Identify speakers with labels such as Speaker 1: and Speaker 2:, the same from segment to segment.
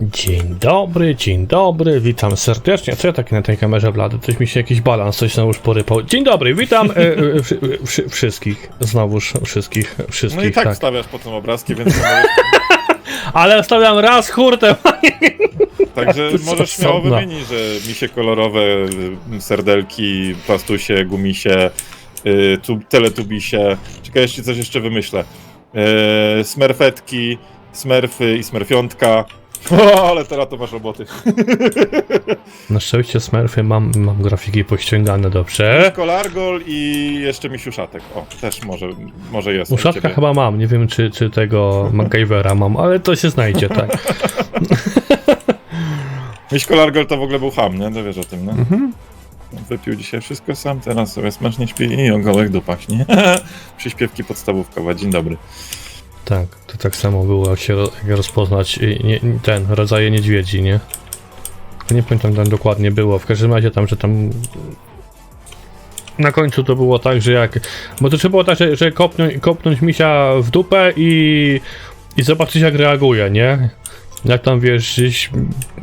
Speaker 1: Dzień dobry, dzień dobry, witam serdecznie. Co ja taki na tej kamerze blady? Coś mi się jakiś balans, coś znowuż porypał. Dzień dobry, witam e, e, wszy, wszy, wszystkich. Znowuż wszystkich, wszystkich,
Speaker 2: No i tak,
Speaker 1: tak.
Speaker 2: stawiasz po tym obrazki, więc
Speaker 1: Ale stawiam raz hurtem.
Speaker 2: także możesz śmiało wymienić, że misie kolorowe, y, serdelki, plastusie, gumisie, y, tu, teletubisie. Czekaj, jeszcze coś jeszcze wymyślę. Y, smerfetki, smerfy i smerfiątka. O, ale teraz to masz roboty.
Speaker 1: Na szczęście Smurfy mam, mam grafiki pościągane dobrze.
Speaker 2: Kolargol i jeszcze misiuszatek. O, też może, może jest.
Speaker 1: Uszatka chyba mam, nie wiem czy, czy tego MacGyvera mam, ale to się znajdzie, tak.
Speaker 2: Miś kolargol to w ogóle był ham, nie? To wiesz o tym, nie?
Speaker 1: Mhm.
Speaker 2: Wypił dzisiaj wszystko sam, teraz sobie smacznie śpi i o gołych dupach, nie? Przyśpiewki podstawówkowe, dzień dobry.
Speaker 1: Tak, to tak samo było, jak się rozpoznać nie, ten, rodzaje niedźwiedzi, nie? Nie pamiętam tam dokładnie było, w każdym razie tam, że tam... Na końcu to było tak, że jak... Bo to trzeba było tak, że, że kopnąć, kopnąć misia w dupę i... I zobaczyć jak reaguje, nie? Jak tam wiesz,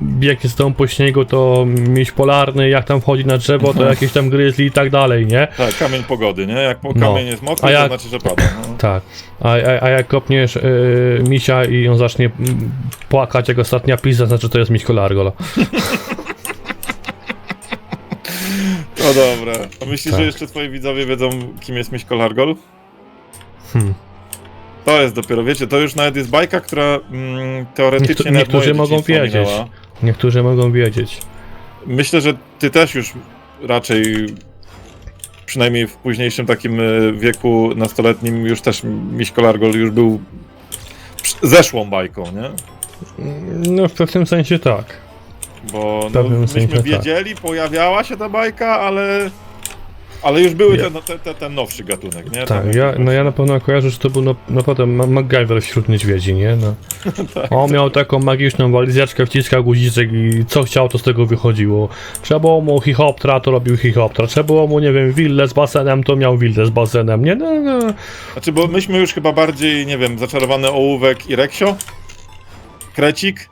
Speaker 1: biegnie z tą po śniegu, to miś polarny, jak tam wchodzi na drzewo, to jakieś tam gryzli i tak dalej, nie?
Speaker 2: Tak, kamień pogody, nie? Jak
Speaker 1: No.
Speaker 2: kamień jest mokry,
Speaker 1: A
Speaker 2: to
Speaker 1: jak-
Speaker 2: znaczy, że pada. No.
Speaker 1: Tak. A, a, a jak kopniesz yy, misia i on zacznie mm, płakać jak ostatnia pizza, znaczy to jest miś kolargol.
Speaker 2: To dobra. A myślisz,
Speaker 1: Tak.
Speaker 2: że jeszcze twoi widzowie wiedzą, kim jest miś kolargol?
Speaker 1: Hmm.
Speaker 2: To jest dopiero, wiecie, to już nawet jest bajka, która mm, teoretycznie
Speaker 1: Niektó-
Speaker 2: nawet
Speaker 1: niektórzy
Speaker 2: moje
Speaker 1: mogą
Speaker 2: dzieciństwo
Speaker 1: wiedzieć.
Speaker 2: minęła.
Speaker 1: Niektórzy mogą wiedzieć.
Speaker 2: Myślę, że ty też już raczej, przynajmniej w późniejszym takim y, wieku nastoletnim, już też miś kolargol już był przy- zeszłą bajką, nie?
Speaker 1: No w pewnym sensie tak.
Speaker 2: Bo
Speaker 1: W
Speaker 2: no,
Speaker 1: pewnym
Speaker 2: myśmy
Speaker 1: sensie tak.
Speaker 2: wiedzieli, pojawiała się ta bajka, ale. Ale już były ten, ten, ten, ten nowszy gatunek, nie?
Speaker 1: Tak, ja, no ja na pewno kojarzę, że to był no, naprawdę Ma- MacGyver wśród niedźwiedzi, nie? No.
Speaker 2: Tak,
Speaker 1: On miał taką magiczną walizeczkę, wciskał guziczek i co chciał, to z tego wychodziło. Trzeba było mu chichoptra, to robił chichoptra. Trzeba było mu, nie wiem, willę z basenem, to miał willę z basenem, nie? No, no.
Speaker 2: Znaczy, bo myśmy już chyba bardziej, nie wiem, zaczarowany ołówek i reksio? Krecik?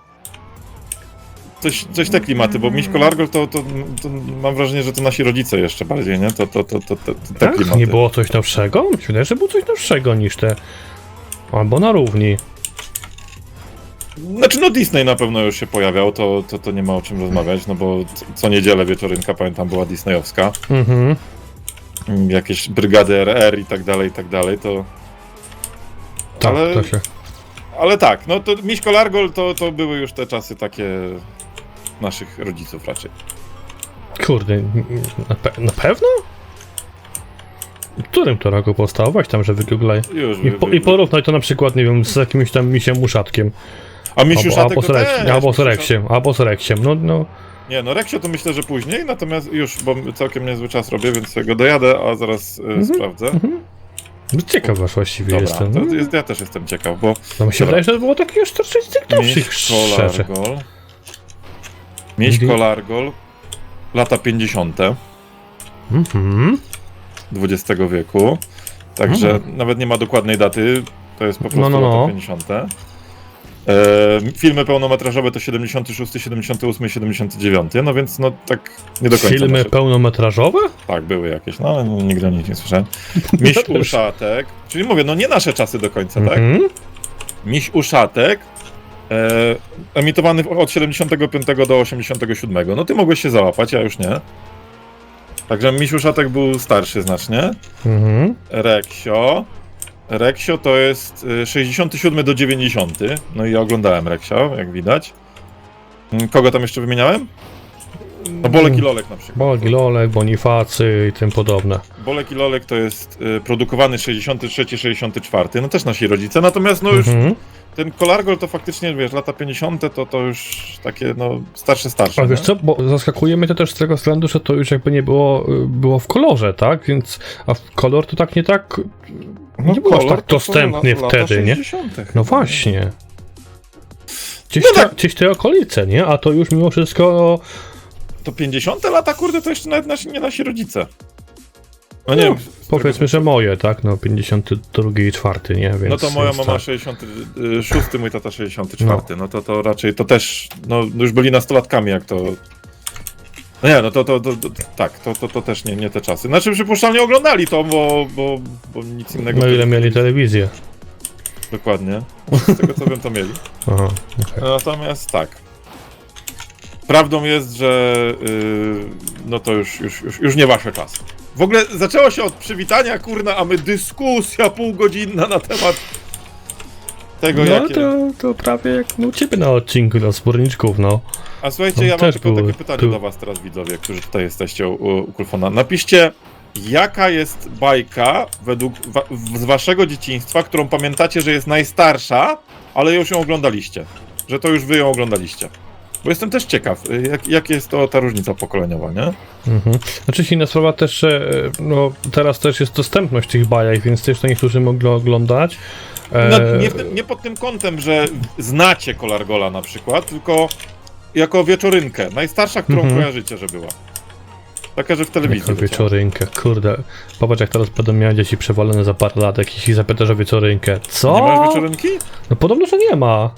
Speaker 2: Coś, coś te klimaty, bo Miś Kolargol to, to, to mam wrażenie, że to nasi rodzice jeszcze bardziej, nie? To, to, to, to, to, to te
Speaker 1: Tak?
Speaker 2: klimaty.
Speaker 1: Nie było coś nowszego? Myślę, że było coś nowszego niż te. Albo na równi.
Speaker 2: Znaczy, no Disney na pewno już się pojawiał, to, to, to nie ma o czym rozmawiać, no bo co, niedzielę wieczorynka, pamiętam, była disneyowska.
Speaker 1: Mhm.
Speaker 2: Jakieś brygady RR i tak dalej, i tak dalej, to...
Speaker 1: Tak,
Speaker 2: Ale-
Speaker 1: to się.
Speaker 2: Ale tak, no to Miś Kolargol to, to były już te czasy takie naszych rodziców raczej.
Speaker 1: Kurde, na, pe- na pewno? W którym to roku powstało? Weź tam, że wygooglaj.
Speaker 2: Już,
Speaker 1: I, po, I porównaj to na przykład, nie wiem, z jakimś tam misiem muszatkiem.
Speaker 2: A Miś
Speaker 1: Albo, albo,
Speaker 2: to
Speaker 1: z Reksiem,
Speaker 2: też,
Speaker 1: albo z Reksiem, albo z Reksiem. No, no.
Speaker 2: Nie, no Reksio to myślę, że później, natomiast już, bo całkiem niezły czas robię, więc go dojadę, a zaraz y, sprawdzę.
Speaker 1: no ciekaw was właściwie
Speaker 2: Dobra,
Speaker 1: jestem.
Speaker 2: to
Speaker 1: No,
Speaker 2: jest, ja też jestem ciekaw, bo
Speaker 1: no mi się wydaje, że to było takie już troszeczkę z tych
Speaker 2: Kolargol.
Speaker 1: Gdy-
Speaker 2: Kolargol, lata 50.
Speaker 1: Mhm.
Speaker 2: XX wieku. Także nawet nie ma dokładnej daty, to jest po prostu
Speaker 1: No, no, no.
Speaker 2: lata 50. E, filmy pełnometrażowe to 76, 78, 79, no więc no tak nie do końca.
Speaker 1: Filmy
Speaker 2: nasze-
Speaker 1: pełnometrażowe?
Speaker 2: Tak, były jakieś, no ale nigdy o nich nie słyszałem. Miś. Uszatek, czyli mówię, no nie nasze czasy do końca, tak?
Speaker 1: Mhm.
Speaker 2: Miś Uszatek, e, emitowany od 75 do 87. No ty mogłeś się załapać, ja już nie. Także Miś Uszatek był starszy znacznie.
Speaker 1: Mhm.
Speaker 2: Reksio. Reksio to jest y, 67 do 90. No i ja oglądałem Reksio, jak widać. Mm, Kogo tam jeszcze wymieniałem? No Bolek i Lolek na przykład.
Speaker 1: Bolgi, Lolek, Bonifacy i tym podobne.
Speaker 2: Bolek i Lolek to jest y, produkowany 63-64, no też nasi rodzice, natomiast no już
Speaker 1: Mhm.
Speaker 2: ten Kolargol to faktycznie, wiesz, lata 50 to to już takie, no, starsze, starsze.
Speaker 1: Ale wiesz
Speaker 2: nie?
Speaker 1: co, bo zaskakuje mnie to też z tego względu, że to już jakby nie było, y, było w kolorze, tak? Więc, a w kolor to tak nie tak, nie było aż
Speaker 2: kolor
Speaker 1: tak
Speaker 2: No,
Speaker 1: dostępny
Speaker 2: lata
Speaker 1: wtedy, nie?
Speaker 2: 60 chyba,
Speaker 1: No właśnie. Gdzieś,
Speaker 2: No
Speaker 1: te,
Speaker 2: tak.
Speaker 1: gdzieś te okolice, nie? A to już mimo wszystko,
Speaker 2: To 50 lata, kurde, to jeszcze nawet nasi, nie nasi rodzice. No nie
Speaker 1: No,
Speaker 2: wiem.
Speaker 1: Powiedzmy, że moje, tak? No 52 i 4, nie? Więc,
Speaker 2: No to moja mama
Speaker 1: tak.
Speaker 2: 66, mój tata 64. No, to, to raczej to też, no już byli nastolatkami, jak to. No nie, no to, to, to, to tak, to, to, to też nie, nie te czasy. Znaczy przypuszczalnie oglądali to, bo, bo, bo nic innego.
Speaker 1: No ile mieli telewizję?
Speaker 2: Dokładnie. Z tego co wiem, to mieli.
Speaker 1: Aha, okej.
Speaker 2: Natomiast tak. Prawdą jest, że yy, no to już, już, już, już nie wasze czasy. W ogóle zaczęło się od przywitania, kurna, a my dyskusja półgodzinna na temat tego,
Speaker 1: No
Speaker 2: jakie...
Speaker 1: to, to prawie jak u ciebie na odcinku do sporniczków, no.
Speaker 2: A słuchajcie,
Speaker 1: No,
Speaker 2: ja mam
Speaker 1: też
Speaker 2: tylko
Speaker 1: było-
Speaker 2: takie pytanie
Speaker 1: był-
Speaker 2: do was teraz, widzowie, którzy tutaj jesteście u, u Kulfona. Napiszcie, jaka jest bajka według wa z waszego dzieciństwa, którą pamiętacie, że jest najstarsza, ale już ją oglądaliście. Że to już wy ją oglądaliście. Bo jestem też ciekaw, jak, jak jest to ta różnica pokoleniowa, nie?
Speaker 1: Mhm. Znaczy inna sprawa też, że no, teraz też jest dostępność tych bajek, więc też to niektórzy mogli oglądać. E,
Speaker 2: No, nie, tym- nie pod tym kątem, że znacie Kolargola na przykład, tylko jako wieczorynkę. Najstarsza, którą
Speaker 1: Mhm.
Speaker 2: kojarzycie, że była. Taka, że w telewizji.
Speaker 1: Jako wieczorynkę, kurde. Popatrz jak teraz będą miały dzieci przewalone za parę lat, jak ich zapytasz o wieczorynkę. Co?
Speaker 2: Nie masz wieczorynki?
Speaker 1: No podobno, że nie ma.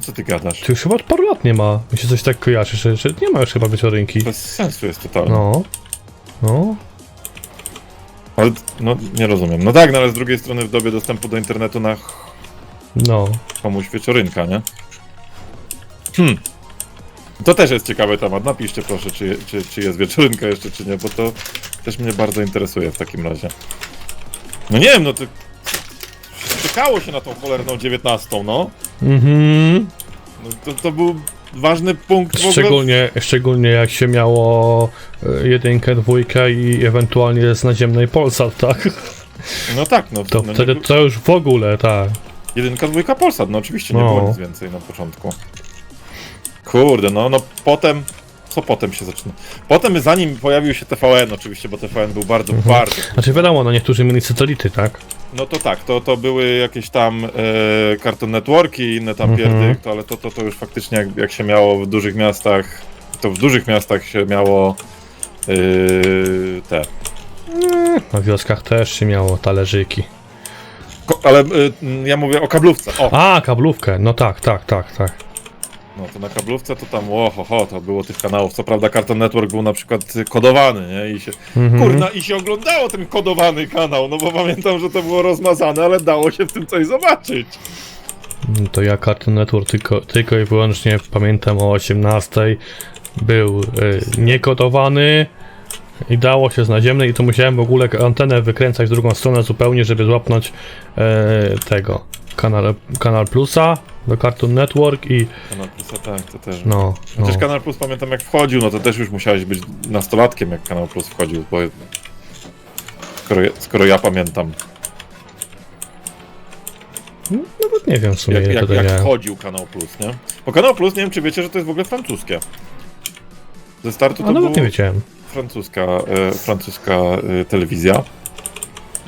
Speaker 2: Co ty gadasz?
Speaker 1: To już chyba od paru lat nie ma. Mi się coś tak kojarzy, że, że nie ma już chyba wieczorynki.
Speaker 2: Bez sensu jest totalnie.
Speaker 1: No. No.
Speaker 2: Ale, no, nie rozumiem. No tak, no ale z drugiej strony w dobie dostępu do internetu na ch-
Speaker 1: No.
Speaker 2: komuś wieczorynka, nie? Hmm. To też jest ciekawy temat. Napiszcie proszę, czy, czy, czy jest wieczorynka jeszcze, czy nie, bo to też mnie bardzo interesuje w takim razie. No nie wiem, no to... Czekało się na tą cholerną dziewiętnastą, no.
Speaker 1: Mhm.
Speaker 2: no to, to był ważny punkt w ogóle.
Speaker 1: Szczególnie, szczególnie jak się miało e, jedynkę, dwójkę i ewentualnie z naziemnej Polsat, tak?
Speaker 2: No tak, no.
Speaker 1: To
Speaker 2: no
Speaker 1: wtedy
Speaker 2: nie,
Speaker 1: to już w ogóle, tak.
Speaker 2: Jedynka, dwójka Polsat, no oczywiście nie
Speaker 1: No.
Speaker 2: było nic więcej na początku. Kurde, no, no potem... Co potem się zaczyna? Potem zanim pojawił się TVN oczywiście, bo TVN był bardzo,
Speaker 1: Mhm.
Speaker 2: bardzo...
Speaker 1: Znaczy wiadomo, no niektórzy mieli satelity, tak?
Speaker 2: No to tak, to, to były jakieś tam e, Cartoon Networki i inne tam
Speaker 1: Mhm.
Speaker 2: pierdy, to, ale to, to, to już faktycznie jak, jak się miało w dużych miastach, to w dużych miastach się miało e, te...
Speaker 1: Na wioskach też się miało talerzyki.
Speaker 2: Ko, ale e, ja mówię o kablówce, o!
Speaker 1: A, kablówkę, no tak, tak, tak, tak.
Speaker 2: No to na kablówce to tam, oho, ho, to było tych kanałów. Co prawda Cartoon Network był na przykład y, kodowany, nie? I się,
Speaker 1: Mhm.
Speaker 2: kurna, i się oglądało ten kodowany kanał, no bo pamiętam, że to było rozmazane, ale dało się w tym coś zobaczyć.
Speaker 1: No To ja Cartoon Network tylko, tylko i wyłącznie pamiętam o 18. Był y, niekodowany i dało się z naziemnej i to musiałem w ogóle antenę wykręcać w drugą stronę zupełnie, żeby złapnąć e, tego kanal, kanal Plusa do Cartoon Network i
Speaker 2: Kanal Plus, tak, to też.
Speaker 1: no, no.
Speaker 2: Chociaż Kanal Plus pamiętam jak wchodził, no to też już musiałeś być nastolatkiem jak Kanal Plus wchodził, bo skoro, ja- skoro ja pamiętam,
Speaker 1: Nawet nie wiem w sumie
Speaker 2: jak, jak,
Speaker 1: to
Speaker 2: jak
Speaker 1: miałem.
Speaker 2: wchodził Kanał Plus, nie? Bo Kanał Plus, nie wiem czy wiecie, że to jest w ogóle francuskie. Ze startu
Speaker 1: A
Speaker 2: to
Speaker 1: nawet nie wiedziałem.
Speaker 2: francuska, e, francuska e, telewizja.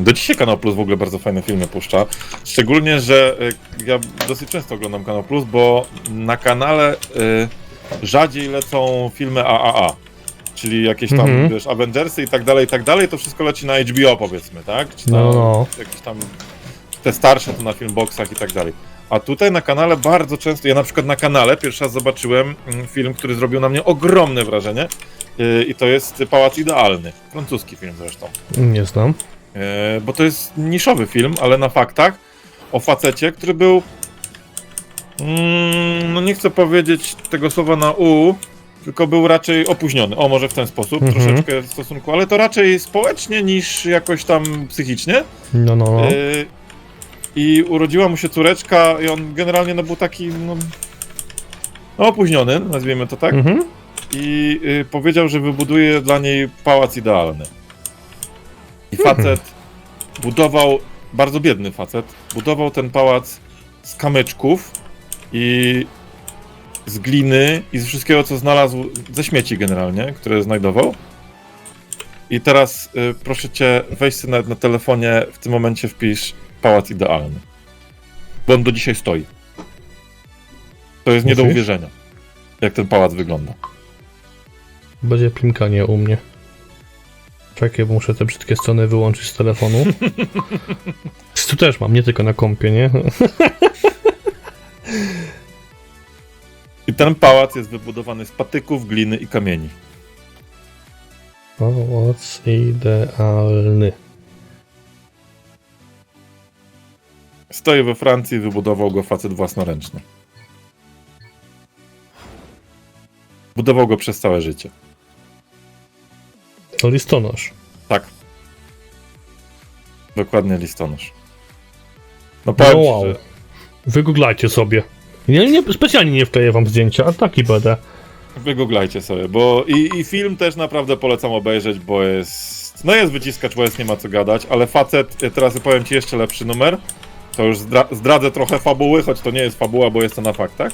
Speaker 2: Do dzisiaj Kanał Plus w ogóle bardzo fajne filmy puszcza. Szczególnie, że e, ja dosyć często oglądam Kanał Plus, bo na kanale e, rzadziej lecą filmy AAA. Czyli jakieś tam,
Speaker 1: Mhm.
Speaker 2: wiesz, Avengersy i tak dalej, i tak dalej, to wszystko leci na HBO powiedzmy, tak? Czy
Speaker 1: No, no.
Speaker 2: jakieś tam te starsze to na filmboxach i tak dalej. A tutaj na kanale bardzo często, ja na przykład na kanale pierwszy raz zobaczyłem mm, film, który zrobił na mnie ogromne wrażenie yy, i to jest Pałac Idealny, francuski film zresztą.
Speaker 1: Nie znam.
Speaker 2: Yy, bo to jest niszowy film, ale na faktach o facecie, który był mm, no nie chcę powiedzieć tego słowa na U, tylko był raczej opóźniony. O, może w ten sposób,
Speaker 1: Mhm.
Speaker 2: troszeczkę w stosunku, ale to raczej społecznie niż jakoś tam psychicznie.
Speaker 1: No, no, no.
Speaker 2: Y, I urodziła mu się córeczka i on generalnie no, był taki no, no, opóźniony, nazwijmy to tak.
Speaker 1: Mhm.
Speaker 2: I y, powiedział, że wybuduje dla niej pałac idealny. I facet budował, bardzo biedny facet, budował ten pałac z kamyczków i z gliny i z wszystkiego, co znalazł, ze śmieci generalnie, które znajdował. I teraz y, proszę cię, weź sobie nawet na telefonie, w tym momencie wpisz pałac idealny. Bo on do dzisiaj stoi. To jest nie do uwierzenia, jak ten pałac wygląda.
Speaker 1: Będzie plimkanie u mnie. Czekaj, bo muszę te brzydkie strony wyłączyć z telefonu. tu też mam, nie tylko na kompie, nie?
Speaker 2: I ten pałac jest wybudowany z patyków, gliny i kamieni.
Speaker 1: Pałac idealny.
Speaker 2: Stoi we Francji, wybudował go facet własnoręcznie. Budował go przez całe życie.
Speaker 1: To listonosz.
Speaker 2: Tak. Dokładnie listonosz. No
Speaker 1: No
Speaker 2: powiem ci,
Speaker 1: wow.
Speaker 2: że
Speaker 1: Wygooglajcie sobie. Nie, nie, specjalnie nie wkleję wam zdjęcia, a taki będę.
Speaker 2: wygooglajcie sobie, bo i, i film też naprawdę polecam obejrzeć, bo jest... No jest wyciskacz łez, nie ma co gadać, ale facet, ja teraz powiem ci jeszcze lepszy numer, to już zdra zdradzę trochę fabuły, choć to nie jest fabuła, bo jest to na faktach,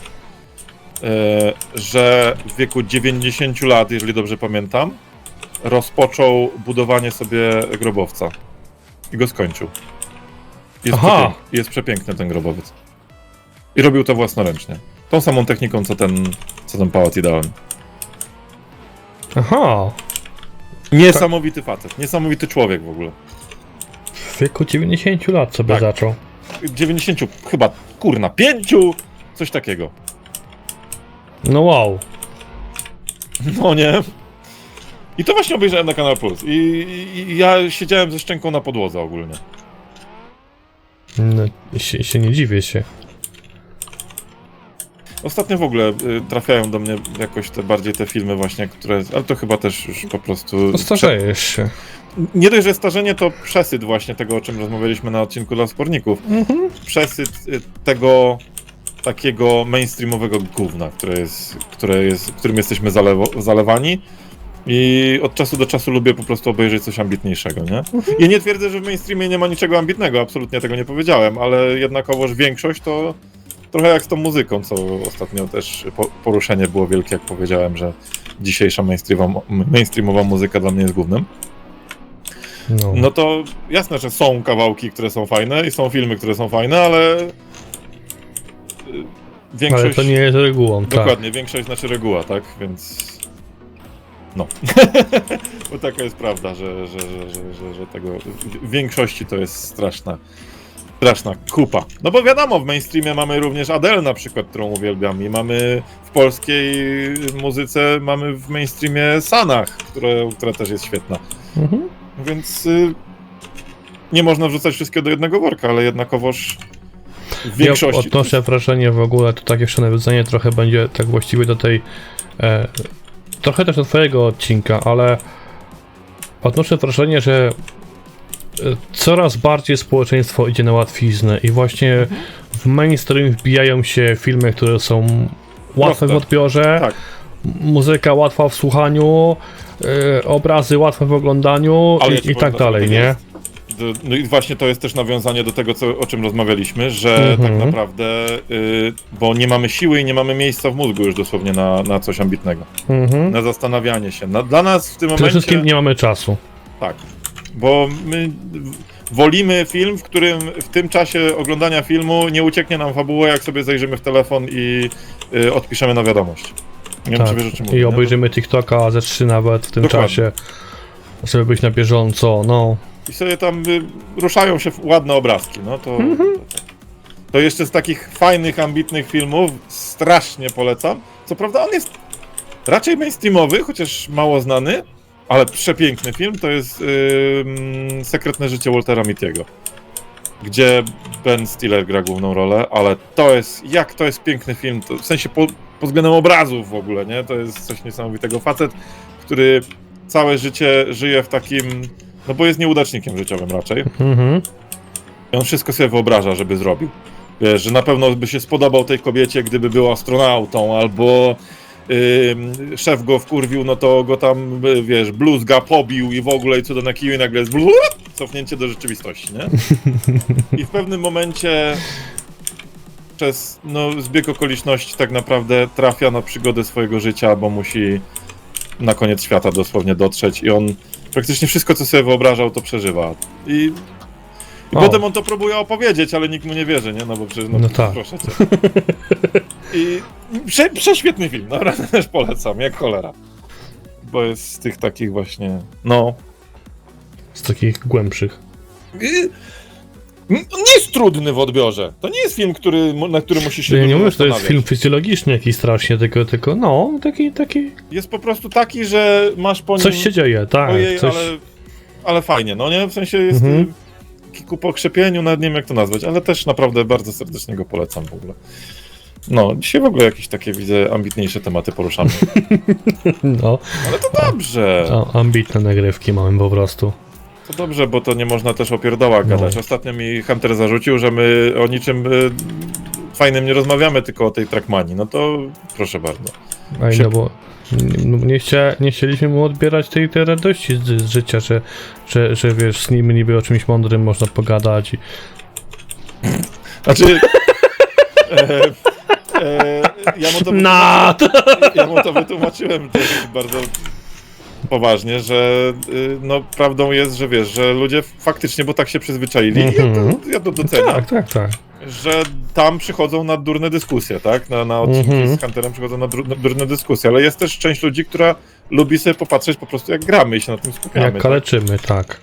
Speaker 2: e, że w wieku 90 lat, jeżeli dobrze pamiętam, rozpoczął budowanie sobie grobowca i go skończył. Jest,
Speaker 1: Aha.
Speaker 2: przepięk- jest przepiękny ten grobowiec. I robił to własnoręcznie. Tą samą techniką, co ten, co ten pałac idealny.
Speaker 1: Aha.
Speaker 2: Niesamowity facet, niesamowity człowiek w ogóle.
Speaker 1: W wieku 90 lat sobie
Speaker 2: Tak.
Speaker 1: zaczął.
Speaker 2: 90, chyba, kurna, 5, coś takiego.
Speaker 1: No wow.
Speaker 2: No nie. I to właśnie obejrzałem na Kanal Plus. I, i, i ja siedziałem ze szczęką na podłodze ogólnie.
Speaker 1: No, się, się nie dziwię się.
Speaker 2: Ostatnio w ogóle y, trafiają do mnie jakoś te bardziej te filmy właśnie, które... Ale to chyba też już po prostu...
Speaker 1: Postarzejesz się.
Speaker 2: Nie dość, że starzenie to przesyt właśnie tego, o czym rozmawialiśmy na odcinku dla sportników.
Speaker 1: Mhm.
Speaker 2: Przesyt y, tego takiego mainstreamowego gówna, które jest, które jest, którym jesteśmy zalewo, zalewani. I od czasu do czasu lubię po prostu obejrzeć coś ambitniejszego, nie? Ja nie twierdzę, że w mainstreamie nie ma niczego ambitnego, absolutnie tego nie powiedziałem, ale jednakowoż większość to trochę jak z tą muzyką, co ostatnio też po, poruszenie było wielkie, jak powiedziałem, że dzisiejsza mainstreamowa, mainstreamowa muzyka dla mnie jest głównym.
Speaker 1: No.
Speaker 2: No to jasne, że są kawałki, które są fajne i są filmy, które są fajne, ale y, większość...
Speaker 1: Ale to nie jest regułą, tak.
Speaker 2: Dokładnie, większość znaczy reguła, tak? Więc... No. Bo taka jest prawda, że, że, że, że, że, że tego... W większości to jest straszna, straszna kupa. No bo wiadomo, w mainstreamie mamy również Adele na przykład, którą uwielbiam i mamy w polskiej muzyce, mamy w mainstreamie Sanach, które, która też jest świetna.
Speaker 1: Mhm.
Speaker 2: Więc y, nie można wrzucać wszystkiego do jednego worka, ale jednakowoż w
Speaker 1: Ja
Speaker 2: większości.
Speaker 1: odnoszę wrażenie w ogóle, to tak jeszcze nawiązanie trochę będzie tak właściwie do tej. E, trochę też do Twojego odcinka, ale odnoszę wrażenie, że e, coraz bardziej społeczeństwo idzie na łatwiznę i właśnie w mainstream wbijają się filmy, które są łatwe w odbiorze,
Speaker 2: Tak.
Speaker 1: muzyka łatwa w słuchaniu, e, obrazy łatwe w oglądaniu i, i tak dalej, nie?
Speaker 2: No i właśnie to jest też nawiązanie do tego, co, o czym rozmawialiśmy, że
Speaker 1: Mhm.
Speaker 2: tak naprawdę, y, bo nie mamy siły i nie mamy miejsca w mózgu już dosłownie na, na coś ambitnego,
Speaker 1: Mhm.
Speaker 2: na zastanawianie się. Na, dla nas w tym
Speaker 1: Przede
Speaker 2: momencie,
Speaker 1: wszystkim nie mamy czasu.
Speaker 2: tak, bo my wolimy film, w którym w tym czasie oglądania filmu nie ucieknie nam fabuła, jak sobie zajrzymy w telefon i y, odpiszemy na wiadomość. Nie wiem, czy wiesz o czym mówię.
Speaker 1: Tak. I
Speaker 2: nie?
Speaker 1: obejrzymy TikToka ze trzy nawet w tym
Speaker 2: Dokładnie.
Speaker 1: czasie. Żeby być na bieżąco, no.
Speaker 2: I sobie tam y, ruszają się ładne obrazki, no to,
Speaker 1: Mhm.
Speaker 2: to, to jeszcze z takich fajnych, ambitnych filmów strasznie polecam. Co prawda on jest raczej mainstreamowy, chociaż mało znany, ale przepiękny film, to jest ym, Sekretne życie Waltera Mittiego. Gdzie Ben Stiller gra główną rolę, ale to jest, jak to jest piękny film, to, w sensie po, pod względem obrazów w ogóle, nie? To jest coś niesamowitego. Facet, który całe życie żyje w takim, no bo jest nieudacznikiem życiowym raczej.
Speaker 1: Mhm.
Speaker 2: I on wszystko sobie wyobraża, żeby zrobił. Wiesz, że na pewno by się spodobał tej kobiecie, gdyby był astronautą, albo ym, szef go wkurwił, no to go tam, y, wiesz, bluzga pobił i w ogóle i cudo na kiju i nagle jest bluz, cofnięcie do rzeczywistości, nie? I w pewnym momencie przez no, zbieg okoliczności tak naprawdę trafia na przygodę swojego życia, bo musi na koniec świata dosłownie dotrzeć i on praktycznie wszystko, co sobie wyobrażał, to przeżywa. I, i
Speaker 1: O.
Speaker 2: potem on to próbuje opowiedzieć, ale nikt mu nie wierzy, nie? No bo przecież, no,
Speaker 1: No tak.
Speaker 2: proszę cię. I prze, prześwietny film, naprawdę też polecam, jak cholera. Bo jest z tych takich właśnie, no,
Speaker 1: Z takich głębszych.
Speaker 2: Nie jest trudny w odbiorze. To nie jest film, który, na który musisz się
Speaker 1: Ja nie mówię, że to jest film fizjologiczny jakiś strasznie, tylko, tylko no, taki, taki,
Speaker 2: Jest po prostu taki, że masz po nim...
Speaker 1: coś się dzieje, tak,
Speaker 2: Ojej,
Speaker 1: coś,
Speaker 2: ale, ale fajnie, no nie? W sensie jest
Speaker 1: mhm.
Speaker 2: ku pokrzepieniu, nawet nie wiem jak to nazwać, ale też naprawdę bardzo serdecznie go polecam w ogóle. No, dzisiaj w ogóle jakieś takie, widzę, ambitniejsze tematy poruszamy.
Speaker 1: no,
Speaker 2: Ale to dobrze,
Speaker 1: a, ambitne nagrywki mamy po prostu.
Speaker 2: To dobrze, bo to nie można też o pierdołach
Speaker 1: No.
Speaker 2: gadać. Ostatnio mi Hunter zarzucił, że my o niczym y, fajnym nie rozmawiamy, tylko o tej Trackmanii. No to proszę bardzo.
Speaker 1: Ej,
Speaker 2: Się-
Speaker 1: no bo no, nie, chcia, nie chcieliśmy mu odbierać tej, tej radości z, z życia, że, że, że wiesz, z nim niby o czymś mądrym można pogadać. I...
Speaker 2: Znaczy... e, e, ja mu to
Speaker 1: Na!
Speaker 2: ja mu to wytłumaczyłem bardzo poważnie, że y, no prawdą jest, że wiesz, że ludzie faktycznie, bo tak się przyzwyczaili i ja
Speaker 1: Mhm.
Speaker 2: to, ja to doceniam,
Speaker 1: Tak, tak, tak.
Speaker 2: że tam przychodzą na durne dyskusje, tak? Na, na odcinki
Speaker 1: Mhm.
Speaker 2: z Hunterem przychodzą na, dur- na durne dyskusje, ale jest też część ludzi, która lubi sobie popatrzeć po prostu jak gramy i się na tym skupiamy.
Speaker 1: Jak
Speaker 2: tak?
Speaker 1: kaleczymy, tak.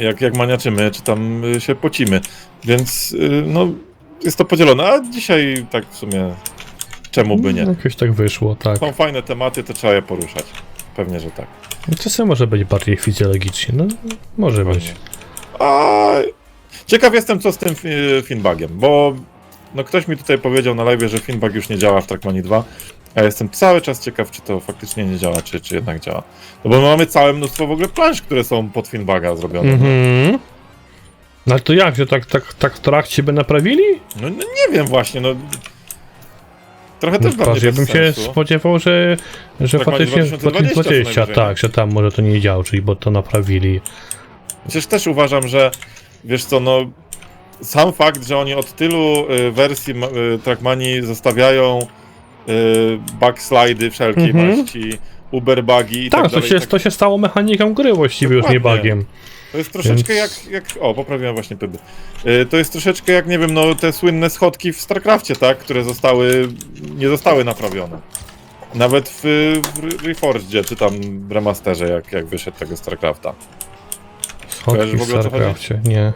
Speaker 2: jak, jak maniaczymy, czy tam y, się pocimy. Więc y, no, jest to podzielone. A dzisiaj tak w sumie czemu by nie?
Speaker 1: Jakoś tak wyszło, tak.
Speaker 2: Są fajne tematy, to trzeba je poruszać. Pewnie, że tak.
Speaker 1: Czasem może być bardziej fizjologicznie, no może być.
Speaker 2: A ciekaw jestem, co z tym fi- Finbagiem, bo no ktoś mi tutaj powiedział na live, że Finbag już nie działa w Trackmanii 2, a jestem cały czas ciekaw, czy to faktycznie nie działa, czy, czy jednak działa. No bo mamy całe mnóstwo w ogóle plansz, które są pod Finbaga zrobione.
Speaker 1: Mhm. No ale to jak, że tak, tak, tak w trakcie by naprawili?
Speaker 2: No, no nie wiem właśnie, no... Trochę też dla mnie
Speaker 1: Patrz, ja bym się
Speaker 2: sensu.
Speaker 1: spodziewał, że, że
Speaker 2: Tak,
Speaker 1: faktycznie
Speaker 2: będzie 2020 co
Speaker 1: 2020,
Speaker 2: najwyżej,
Speaker 1: tak, że tam może to nie działo, czyli bo to naprawili.
Speaker 2: Przecież też uważam, że wiesz co, no sam fakt, że oni od tylu y, wersji y, Trackmanii zostawiają y, backslidy wszelkiej
Speaker 1: Mhm.
Speaker 2: maści, Uber bugi i
Speaker 1: Tak,
Speaker 2: tak,
Speaker 1: to,
Speaker 2: dalej.
Speaker 1: się,
Speaker 2: tak,
Speaker 1: to się stało mechaniką gry właściwie, już nie
Speaker 2: Dokładnie. To jest troszeczkę
Speaker 1: więc-
Speaker 2: jak, jak... O, poprawiłem właśnie pydy. Y, to jest troszeczkę jak, nie wiem, no te słynne schodki w StarCraftie, tak? Które zostały... nie zostały naprawione. Nawet w, w Reforged, czy tam w remasterze, jak, jak wyszedł tego StarCrafta.
Speaker 1: Schodki
Speaker 2: Kojarzysz w ogóle?
Speaker 1: StarCraftie, nie.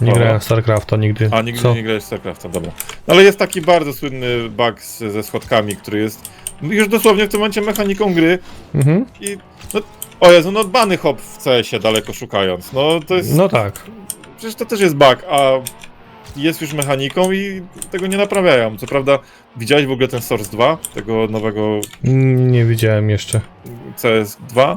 Speaker 1: Nie
Speaker 2: Dobra.
Speaker 1: grałem w StarCrafta nigdy.
Speaker 2: A nigdy
Speaker 1: Co?
Speaker 2: nie grałeś w StarCrafta, dobra. No ale jest taki bardzo słynny bug z, ze schodkami, który jest już dosłownie w tym momencie mechaniką gry
Speaker 1: Mhm.
Speaker 2: i no, o Jezu, no bany hop w CS-ie daleko szukając, no to jest,
Speaker 1: No tak.
Speaker 2: przecież to też jest bug, a jest już mechaniką i tego nie naprawiają. Co prawda, widziałeś w ogóle ten Source 2, tego nowego
Speaker 1: Mm, Nie widziałem jeszcze.
Speaker 2: CS2?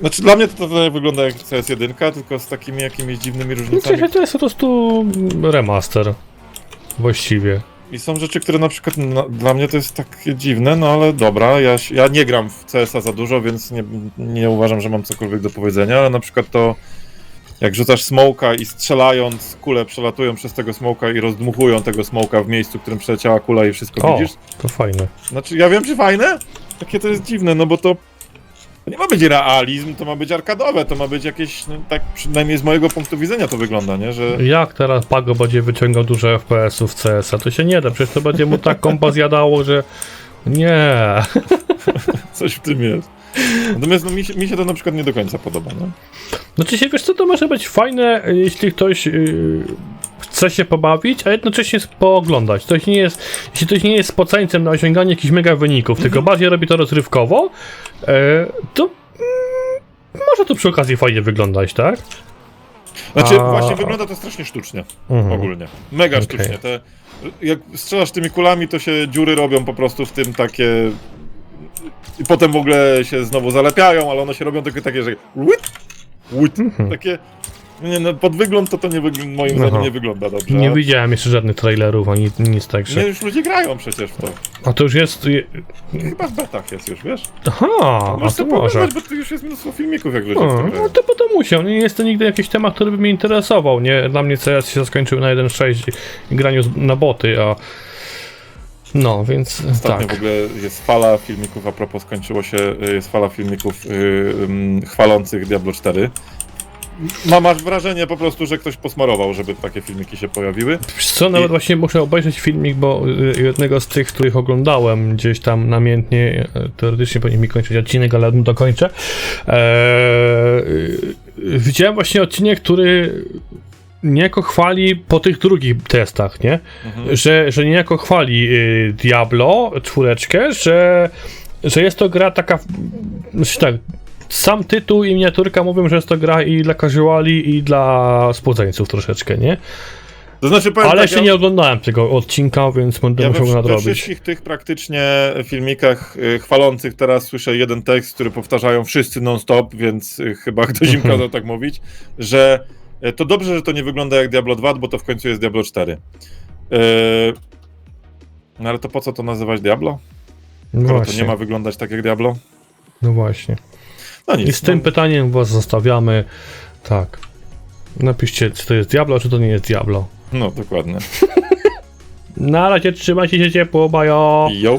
Speaker 2: Znaczy dla mnie to trochę wygląda jak CS1, tylko z takimi jakimiś dziwnymi różnicami.
Speaker 1: to, to jest po prostu remaster. Właściwie.
Speaker 2: I są rzeczy, które na przykład na, dla mnie to jest takie dziwne, no ale dobra, ja, ja nie gram w CS-a za dużo, więc nie, nie uważam, że mam cokolwiek do powiedzenia, ale na przykład to jak rzucasz smoka i strzelając, kule przelatują przez tego smoka i rozdmuchują tego smoka w miejscu, w którym przeleciała kula i wszystko
Speaker 1: O,
Speaker 2: widzisz.
Speaker 1: to fajne.
Speaker 2: Znaczy, ja wiem, czy fajne? Takie to jest dziwne, no bo to to nie ma być realizm, to ma być arkadowe, to ma być jakieś, no, tak przynajmniej z mojego punktu widzenia to wygląda, nie, że...
Speaker 1: Jak teraz Pago będzie wyciągał dużo FPS-ów w CS-a? To się nie da, przecież to będzie mu tak kompa zjadało, że... Nie.
Speaker 2: Coś w tym jest. Natomiast no, mi, się, mi się to na przykład nie do końca podoba. No.
Speaker 1: Znaczy się, wiesz co, to może być fajne, jeśli ktoś yy, chce się pobawić, a jednocześnie pooglądać. Ktoś nie jest, jeśli ktoś nie jest spoceńcem na osiąganie jakichś mega wyników,
Speaker 2: Mhm.
Speaker 1: tylko bardziej robi to rozrywkowo, yy, to mm, może to przy okazji fajnie wyglądać, tak?
Speaker 2: Znaczy,
Speaker 1: A-
Speaker 2: właśnie wygląda to strasznie sztucznie
Speaker 1: Mhm.
Speaker 2: ogólnie. Mega
Speaker 1: Okej.
Speaker 2: sztucznie. Te, jak strzelasz tymi kulami, to się dziury robią po prostu w tym takie. I potem w ogóle się znowu zalepiają, ale one się robią takie, takie że.
Speaker 1: Mhm.
Speaker 2: takie. Nie, no, pod wygląd to to nie wygl- moim
Speaker 1: Aha.
Speaker 2: zdaniem nie wygląda dobrze.
Speaker 1: Nie
Speaker 2: a-
Speaker 1: widziałem jeszcze żadnych trailerów, ani nic
Speaker 2: Nie,
Speaker 1: także.
Speaker 2: już ludzie grają przecież w to.
Speaker 1: A to już jest...
Speaker 2: Chyba w betach jest już, wiesz?
Speaker 1: Aha, a
Speaker 2: Możesz
Speaker 1: to
Speaker 2: sobie
Speaker 1: może.
Speaker 2: bo tu już jest mnóstwo filmików, jak ludzie w to
Speaker 1: no
Speaker 2: grają.
Speaker 1: to potem musiał. Nie jest to nigdy jakiś temat, który by mnie interesował. Nie, dla mnie CS się skończył na 1.6 i graniu z- na boty, a. No, więc
Speaker 2: Ostatnio
Speaker 1: tak.
Speaker 2: w ogóle jest fala filmików, a propos skończyło się, y, jest fala filmików y, ym, chwalących Diablo 4. ma, masz wrażenie po prostu, że ktoś posmarował, żeby takie filmiki się pojawiły.
Speaker 1: Wiesz co, nawet
Speaker 2: I-
Speaker 1: właśnie muszę obejrzeć filmik, bo y, jednego z tych, których oglądałem gdzieś tam namiętnie, e, teoretycznie powinien mi kończyć odcinek, ale no dokończę. Eee, widziałem właśnie odcinek, który niejako chwali po tych drugich testach, nie? Że, że niejako chwali y, Diablo, czwóreczkę, że, że jest to gra taka, znaczy tak, sam tytuł i miniaturka mówią, że jest to gra i dla casuali, i dla spłodzieńców troszeczkę, nie?
Speaker 2: To znaczy, powiem
Speaker 1: Ale
Speaker 2: tak,
Speaker 1: jeszcze
Speaker 2: ja-
Speaker 1: nie oglądałem tego odcinka, więc będę
Speaker 2: Ja we,
Speaker 1: musiał
Speaker 2: we
Speaker 1: nadrobić.
Speaker 2: wszystkich tych praktycznie filmikach y, chwalących teraz słyszę jeden tekst, który powtarzają wszyscy non-stop, więc y, chyba ktoś im kazał tak mówić, że y, to dobrze, że to nie wygląda jak Diablo 2, bo to w końcu jest Diablo 4. Y, No ale to po co to nazywać Diablo?
Speaker 1: No
Speaker 2: Skoro to
Speaker 1: właśnie,
Speaker 2: nie ma wyglądać tak jak Diablo?
Speaker 1: no właśnie.
Speaker 2: No nic.
Speaker 1: I z tym
Speaker 2: no,
Speaker 1: pytaniem was zostawiamy. Tak. Napiszcie, czy to jest Diablo, czy to nie jest Diablo.
Speaker 2: no dokładnie.
Speaker 1: Na razie trzymajcie się ciepło, bajo!
Speaker 2: Yo.